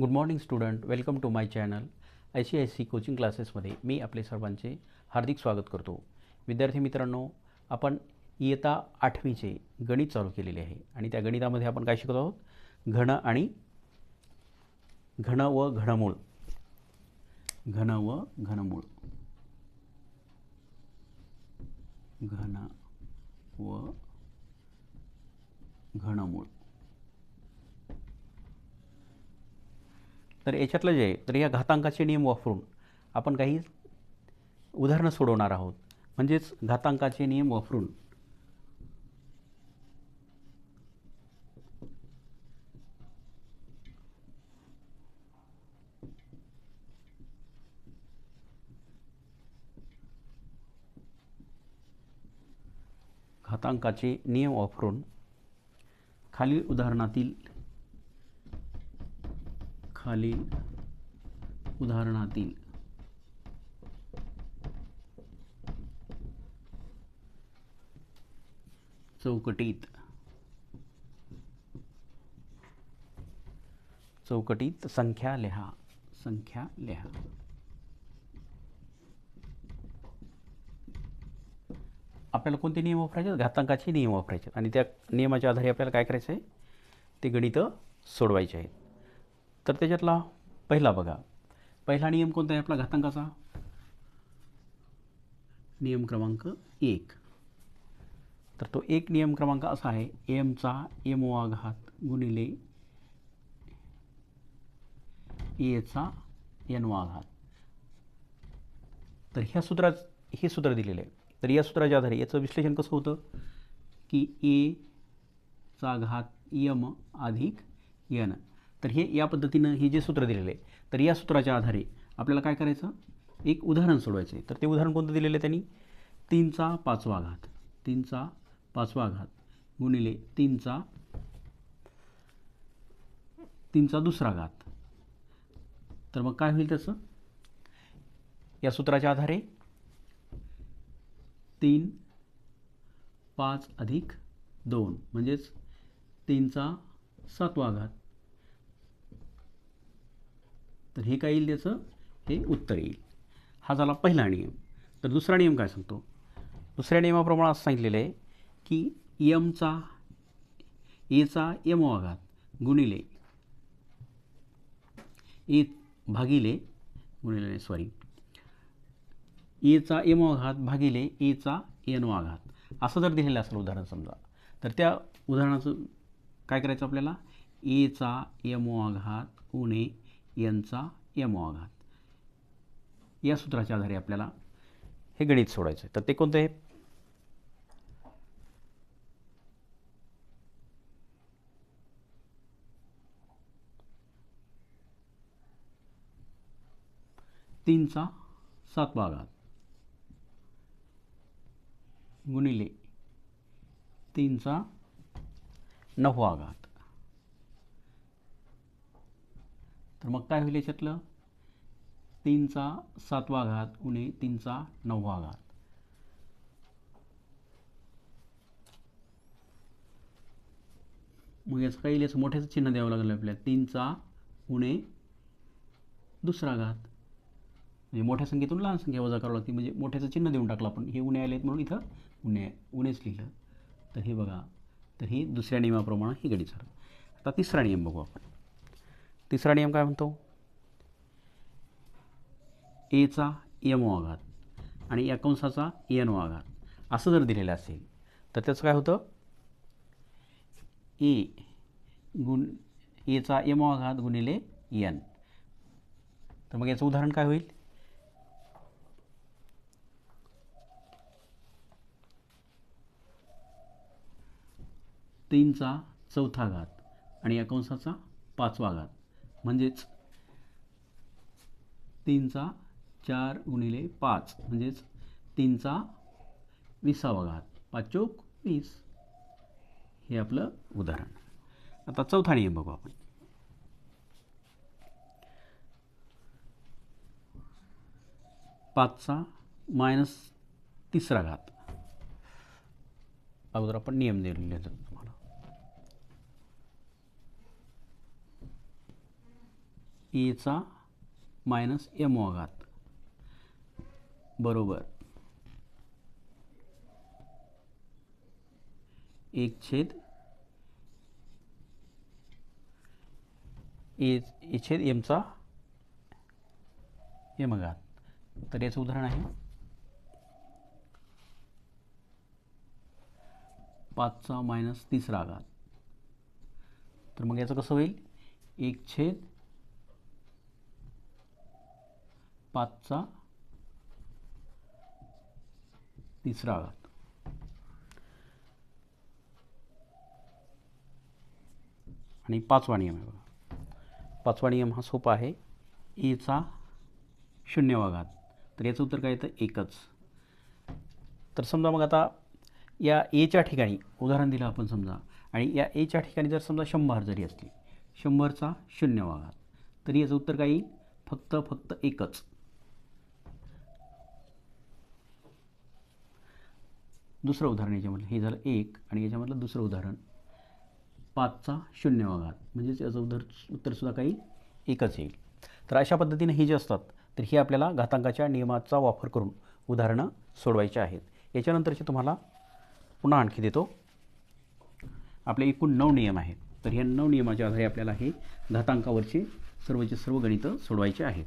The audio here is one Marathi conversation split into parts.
Good morning student welcome to my channel I C I C coaching क्लासेसमध्ये मी आपले सर्वांचे हार्दिक स्वागत करतो. विद्यार्थी मित्रांनो आपण इयत्ता आठवीचे गणित चालू केलेले आहे. आणि त्या गणितामध्ये आपण काय शिकत आहोत? घन आणि घन व घनमूळ. घन व घनमूळ. घन व घनमूळ. तर याच्यातलं जे आहे तर या घातांकाचे नियम वापरून आपण काही उदाहरणं सोडवणार आहोत. म्हणजेच घातांकाचे नियम वापरून घातांकाचे नियम वापरून खालील उदाहरणातील खालील उदाहरणातील. चौकटीत. चौकटीत संख्या लिहा. संख्या लिहा. आपल्याला कोणते नियम वापरायचे? आहेत? घातांकाचे नियम वापरायचे. आहेत. आणि त्या नियमाच्या आधारे आपल्याला काय करायचं आहे ते गणितं सोडवायचे आहेत. तर त्याच्यातला पहिला बघा. पहिला नियम कोणता आहे आपला घातांकाचा? नियम क्रमांक एक. तर तो एक नियम क्रमांक असा आहे एमचा एम ओ घात गुणिले एचा एन ओ घात तर ह्या सूत्रात हे सूत्र दिलेलं आहे. तर या सूत्राच्या आधारे याचं विश्लेषण कसं होतं? की ए चा घात यम अधिक यन तर हे या पद्धतीनं हे जे सूत्र दिलेलं आहे तर या सूत्राच्या आधारे आपल्याला काय करायचं? एक उदाहरण सोडवायचं आहे. तर ते उदाहरण कोणतं दिलेलं आहे त्यांनी? तीनचा पाचवा घात. तीनचा पाचवा घात गुणिले तीनचा तीनचा दुसरा घात. तर मग काय होईल त्याचं? या सूत्राच्या आधारे तीन पाच अधिक दोन म्हणजेच तीनचा सातवा घात. तर हे काय येईल त्याचं? हे उत्तर येईल. हा झाला पहिला नियम. तर दुसरा नियम काय सांगतो? दुसऱ्या नियमाप्रमाणे असं सांगितलेलं आहे की यमचा एचा यमवा घात गुणिले ए भागिले गुणिले सॉरी एचा एमवा घात भागिले एचा एनवा घात असं जर दिलेलं असेल उदाहरण समजा तर त्या उदाहरणाचं काय करायचं आपल्याला? एचा एमवा घात उणे एनचा एम आघात या सूत्राच्या आधारे आपल्याला हे गणित सोडायचं आहे तर ते कोणतं आहे? तीनचा सातवा आघात गुणिले तीनचा नववा आघात तर मग काय होईल याच्यातलं? तीनचा सातवा घात उणे तीनचा नववा घात मग याचं काही याचं मोठ्याचं चिन्ह द्यावं लागलं आपल्याला. तीनचा उणे दुसरा घात. म्हणजे मोठ्या संख्येतून लहान संख्या वजा करावं लागते. म्हणजे मोठ्याचं चिन्ह देऊन टाकलं आपण. हे उणे आले आहेत म्हणून इथं उणे उणेच लिहिलं. तर हे बघा. तर हे दुसऱ्या नियमाप्रमाणे ही गणित झालं. आता तिसरा नियम बघू आपण. तिसरा नियम काय म्हणतो? एचा यमवा आघात आणि या कंसाचा एनवा आघात. असं जर दिलेलं असेल तर त्याचं काय होतं? ए गुण एचा यमवा आघात गुणिले एन. तर मग याचं उदाहरण काय होईल? तीनचा चौथा घात आणि या कंसाचा पाचवा घात. म्हणजेच तीनचा चार गुणिले पाच म्हणजेच तीनचा विसावा घात. पाच चौक वीस. हे आपलं उदाहरण. आता चौथा नियम बघू आपण. पाचचा मायनस तिसरा घात. अगोदर आपण नियम दिलेले आहेत तुम्हाला एचा मायनस एम घात बरोबर. एक छेद ए ए छेद एमचा एम घात. तर याचं उदाहरण आहे. पाचचा मायनस तिसरा घात. तर मग याचं कसं होईल? एक छेद पाचचा तिसरा घात आणि पाचवा नियम आहे बघा. पाचवा नियम हा सोपा आहे. एचा शून्यवा घात तर याचं उत्तर काय येतं? एकच. तर समजा मग आता या एच्या ठिकाणी उदाहरण दिलं आपण समजा आणि या एच्या ठिकाणी जर समजा शंभर जरी असली शंभरचा शून्यवा घात तरी याचं उत्तर काय येईल? फक्त फक्त एकच. दुसरं उदाहरण याच्यामधलं. हे झालं एक आणि याच्यामधलं दुसरं उदाहरण. पाचचा शून्यवाघात म्हणजेच याचं उदर उत्तरसुद्धा काही एकच येईल. तर अशा पद्धतीने हे जे असतात तर हे आपल्याला घातांकाच्या नियमाचा वापर करून उदाहरणं सोडवायचे आहेत. याच्यानंतरचे तुम्हाला पुन्हा आणखी देतो. आपले एकूण नऊ नियम आहेत. तर ह्या नऊ नियमाच्या आधारे आपल्याला हे घातांकावरचे सर्वचे सर्व गणितं सोडवायचे आहेत.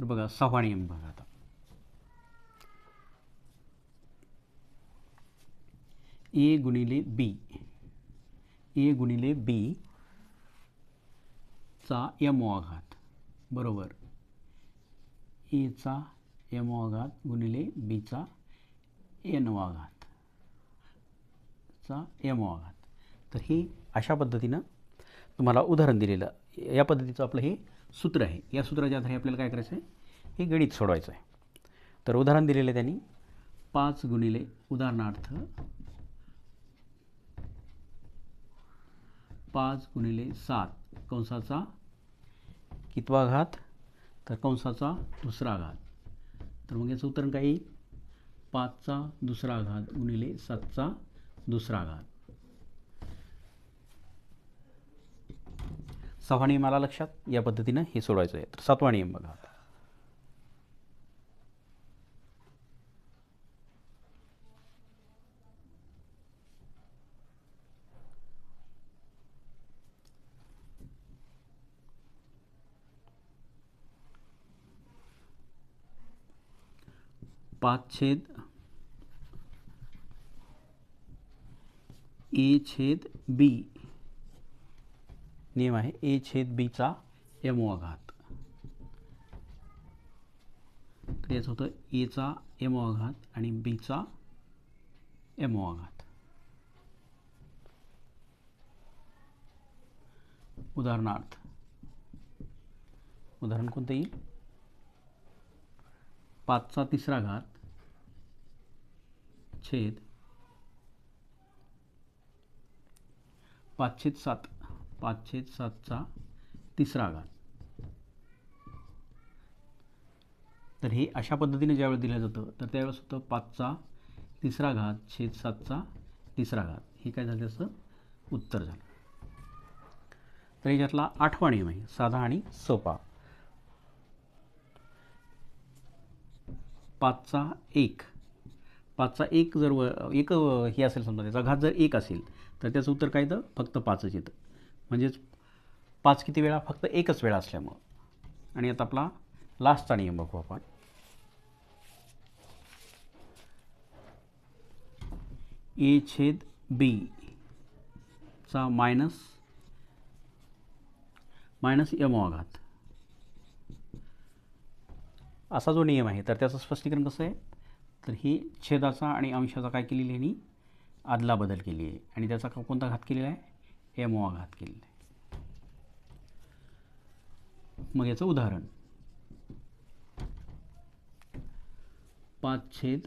तर बघा सहावा नियम बघा आता. ए गुणिले बी. ए गुणिले बी चा यमवा बरोबर. एचा यमवा आघात गुणिले बीचा एनवा घात चा यमवा तर हे अशा पद्धतीनं तुम्हाला उदाहरण दिलेलं या पद्धतीचं आपलं हे सूत्र आहे. या सूत्राच्या आधारे आपल्याला काय करायचं आहे हे गणित सोडवायचं आहे तर उदाहरण दिलेलं आहे त्यांनी. पाच गुणिले उदाहरणार्थ पाच गुणिले सात. कंसाचा कितवा घात? तर कंसाचा दुसरा घात. तर मग याचं उत्तर काय येईल? पाचचा दुसरा घात गुणिले सातचा दुसरा घात. सहावा नियम आला लक्षात? या पद्धतीनं हे सोडवायचं आहे. तर सातवा नियम बघा. पाच छेद ए छेद बी. नियम आहे ए छेद बीचा यमवा घात तर याचं होतं एचा यमवा आघात आणि बीचा यमवा उदाहरणार्थ उदाहरण कोणतं येईल? पाचचा तिसरा घात छेद पाचशे सात. पाचशे सातचा तिसरा घात. तर हे अशा पद्धतीने ज्यावेळेस दिलं जातं तर त्यावेळेस होतं पाचचा तिसरा घात छेद सातचा तिसरा घात. हे काय झालं असं? उत्तर झालं. तर याच्यातला आठवा नियम आहे साधा आणि सोपा. पाचचा एक. पाचचा एक जर व एक हे असेल समजा त्याचा घात जर एक असेल तर त्याचं उत्तर काय येतं? फक्त पाचच येतं. म्हणजेच पाच किती वेळा? फक्त एकच वेळा असल्यामुळं. आणि आता आपला लास्टचा नियम बघू आपण. ए छेद बी चा मायनस मायनस यमवा असा जो नियम आहे तर त्याचं स्पष्टीकरण कसं आहे? तर ही छेदाचा आणि अंशाचा काय केलेली आहे आदला बदल केली आहे. आणि त्याचा का- कोणता घात केलेला आहे? यमवा घात केलेला आहे. मग याचं उदाहरण. पाच छेद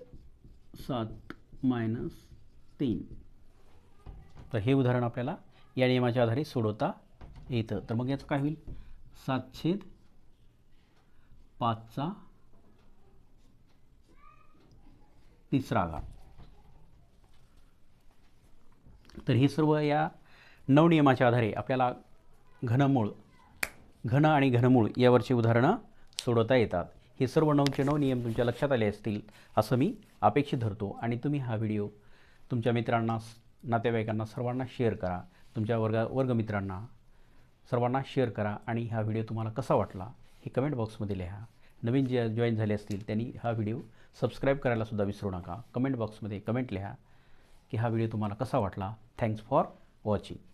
सात मायनस तीन. तर हे उदाहरण आपल्याला या नियमाच्या आधारे सोडवता येतं. तर मग याचं काय होईल? सात छेद पाचचा तिसरा घात. तर हे सर्व या नवनियमाच्या आधारे आपल्याला घनमूळ घन आणि घनमूळ यावरची उदाहरणं सोडवता येतात. हे सर्व नऊचे नऊ नियम तुमच्या लक्षात आले असतील असं मी अपेक्षित धरतो. आणि तुम्ही हा व्हिडिओ तुमच्या मित्रांना नातेवाईकांना सर्वांना शेअर करा. तुमच्या वर्गा वर्गमित्रांना सर्वांना शेअर करा. आणि हा व्हिडिओ तुम्हाला कसा वाटला हे कमेंट बॉक्समध्ये लिहा. नवीन जे जॉईन झाले असतील त्यांनी हा व्हिडिओ सबस्क्राईब करायलासुद्धा विसरू नका. कमेंट बॉक्समध्ये कमेंट लिहा की हा व्हिडिओ तुम्हाला कसा वाटला. Thanks for watching.